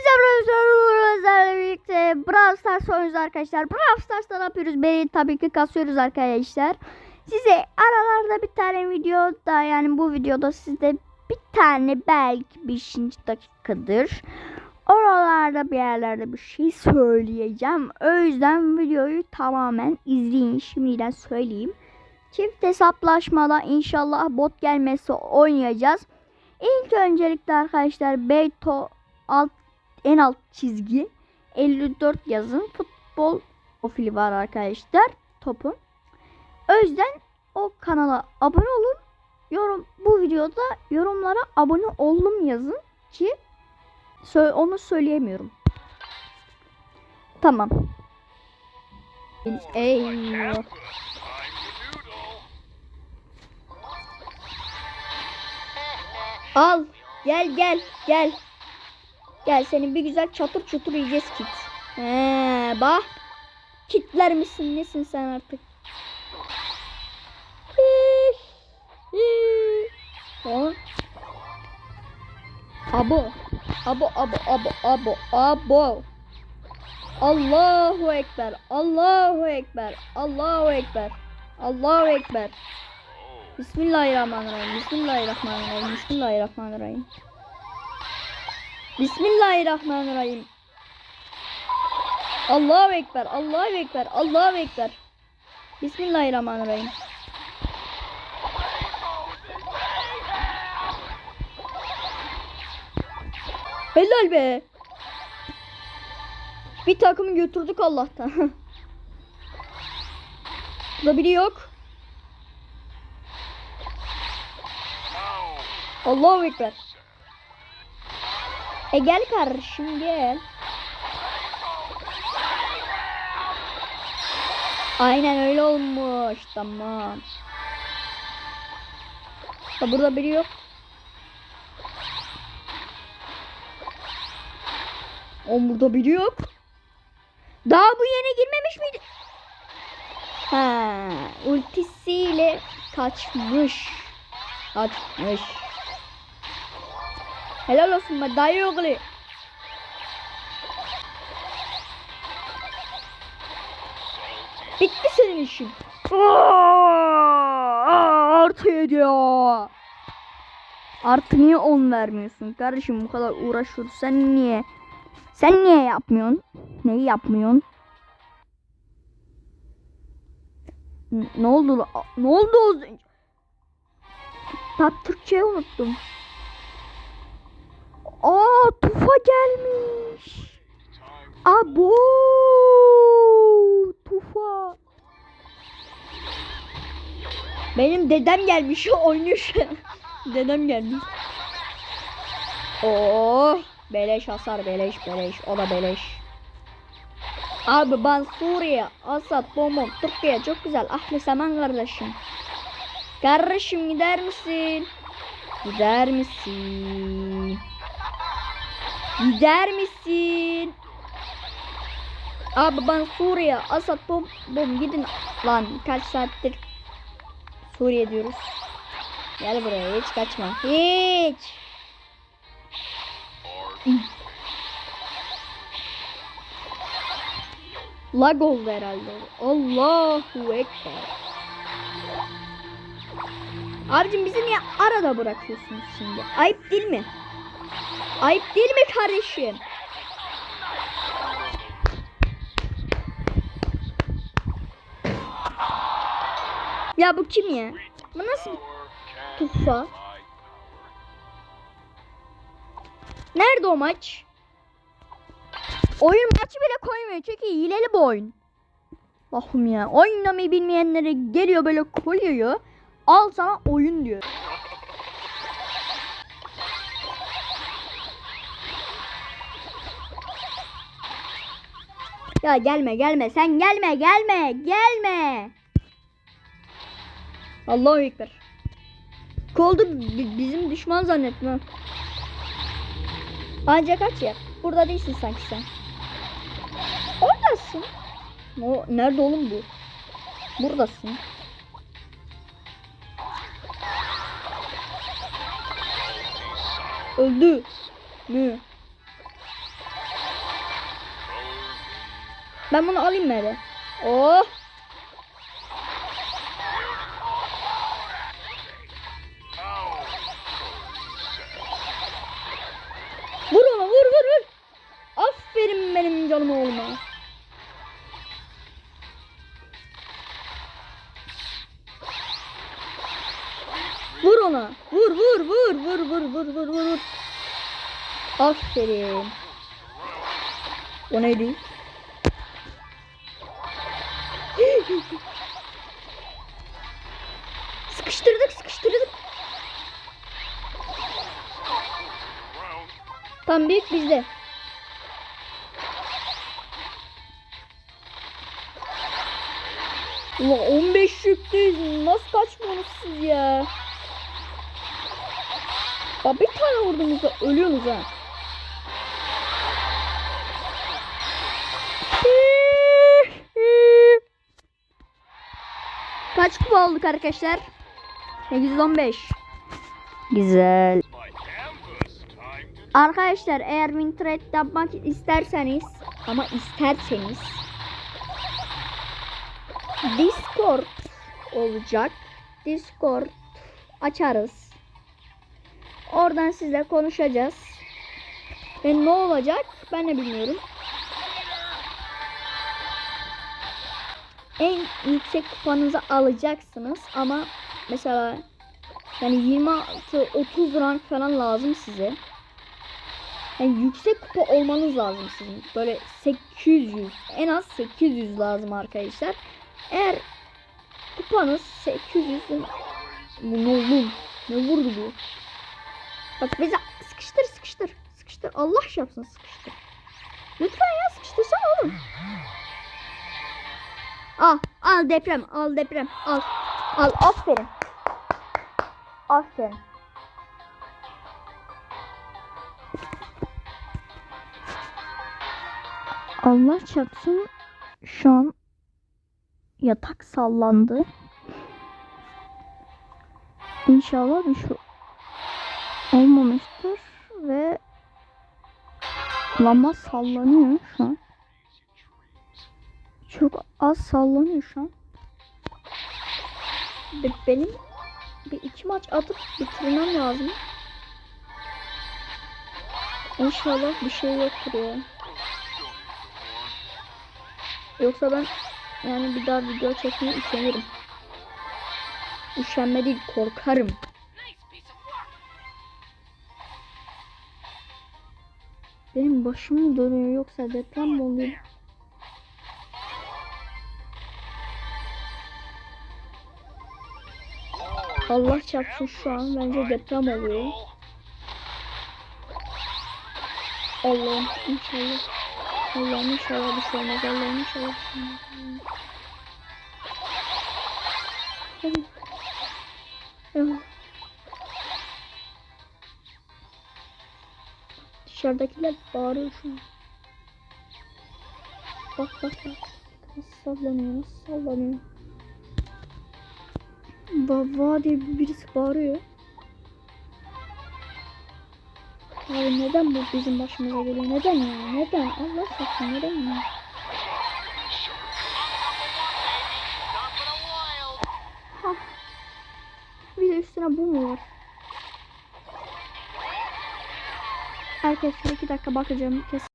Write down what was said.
Hepinize birlikte Brawl Stars oynuyoruz arkadaşlar. Brawl Stars'ta ne yapıyoruz? Beni tabii ki kasıyoruz arkadaşlar. Size aralarda bir tane video da yani bu videoda size bir tane belki 5. dakikadır. Oralarda bir yerlerde bir şey söyleyeceğim. O yüzden videoyu tamamen izleyin. Şimdiden söyleyeyim. Çift hesaplaşmada inşallah bot gelmesi oynayacağız. İlk öncelikle arkadaşlar Beyto alt en alt çizgi 54 yazın futbol profili var arkadaşlar topun. O yüzden o kanala abone olun. Yorum bu videoda yorumlara abone oldum yazın ki onu söyleyemiyorum. Tamam. Eyvah. Al. Gel gel gel. Gel seni bir güzel çatır çutur yiyeceğiz kit. He bak. Kitler misin nesin sen artık? Abo. Abo abo abo abo abo. Allahu Ekber. Allahu Ekber. Allahu Ekber. Allahu Ekber. Bismillahirrahmanirrahim. Bismillahirrahmanirrahim. Bismillahirrahmanirrahim. Bismillahirrahmanirrahim. Allahu Ekber. Allahu Ekber. Allahu Ekber. Bismillahirrahmanirrahim. Helal be. Bir takımı götürdük Allah'tan. Burada biri yok. Allahu Ekber. E gel kardeşim gel. Aynen öyle olmuş. Tamam. Da burada biri yok. O burada biri yok. Daha bu yeni girmemiş miydi? Ha, ultisiyle kaçmış. Kaçmış. Helal olsun be dayı oğlu. Bitti senin işin. Artı yedi ya. Artı niye 10 vermiyorsun kardeşim bu kadar uğraşıyoruz sen niye? Sen niye yapmıyorsun? Neyi yapmıyorsun? Ne oldu? Ne oldu önce? Ben Türkçeyi unuttum. Aa Tufa gelmiş. Abo Tufa. Benim dedem gelmiş oynuyor. Dedem gelmiş. Oh beleş hasar beleş beleş o da beleş. Abi ben Suriye, Asad, Bomon, Türkiye çok güzel. Ahli Seman kardeşim. Kardeşim gider misin? Gider misin? Gider misin? Abi ben Suriye, Asad, bom, bom gidin. Lan kaç saattir Suriye diyoruz. Gel buraya hiç kaçma. Hiç. Lag oldu herhalde. Allahu Ekber. Abicim bizi niye arada bırakıyorsunuz şimdi? Ayıp değil mi? Ayıp değil mi kardeşim? Ya bu kim ya? Bu nasıl tufa? Nerede o maç? Oyun maçı bile koymuyor çünkü hileli bu oyun. Allah'ım ya. Oynamayı bilmeyenlere geliyor böyle koyuyor. Al sana oyun diyor. Ya gelme gelme sen gelme gelme gelme. Allahu Ekber. Koldu bi- bizim düşman zannetme. Ancak kaç ya? Burada değilsin sanki sen. Oradasın. O nerede oğlum bu? Buradasın. Öldü mü? Ben bunu alayım bari. Oh. Vur ona vur vur vur. Aferin benim canım oğluma. Vur ona. Vur vur vur vur vur vur vur vur. Aferin. O neydi? Sıkıştırdık sıkıştırdık. Tam büyük bizde. Ulan 15 yükteyiz. Nasıl kaçmıyorsunuz siz ya? Ya bir tane vurduğunuzda ölüyorsunuz ha. Kaç kupa olduk arkadaşlar? 815. Güzel. Arkadaşlar eğer win trade yapmak isterseniz ama isterseniz Discord olacak. Discord açarız. Oradan sizle konuşacağız. Ve ne olacak ben de bilmiyorum. En yüksek kupanızı alacaksınız ama mesela yani 26-30 rank falan lazım size. Yani yüksek kupa olmanız lazım sizin. Böyle 800 en az 800 lazım arkadaşlar. Eğer kupanız 800 bu ne oğlum? Ne vurdu bu? Bak bize sıkıştır sıkıştır. Sıkıştır. Allah yapsın sıkıştır. Lütfen ya sıkıştırsana oğlum. Al al deprem al deprem al. Al aferin. Aferin. Allah çarpsın şu an yatak sallandı. İnşallah bir şey olmamıştır ve lamba sallanıyor şu an. Çok az sallanıyor şu an. Be- Benim bir iki maç atıp bitirmem lazım. İnşallah bir şey yoktur ya. Yoksa ben yani bir daha video çekmeye üşenirim. Üşenme değil korkarım. Benim başım dönüyor yoksa deprem mi oluyor? Allah çarpsın şu an bence deprem oluyor. Allah'ım inşallah. Allah'ım inşallah bir şey olmaz. Allah'ım inşallah bir şey olmaz. Dışarıdakiler bağırıyor şu an. Bak bak bak. Nasıl sallanıyor nasıl sallanıyor. Baba diye birisi bağırıyor. Abi neden bu bizim başımıza geliyor? Neden ya? Neden? Allah aşkına neden ya? Ha. Bir de üstüne bu mu var? Arkadaşlar iki dakika bakacağım. Kesin.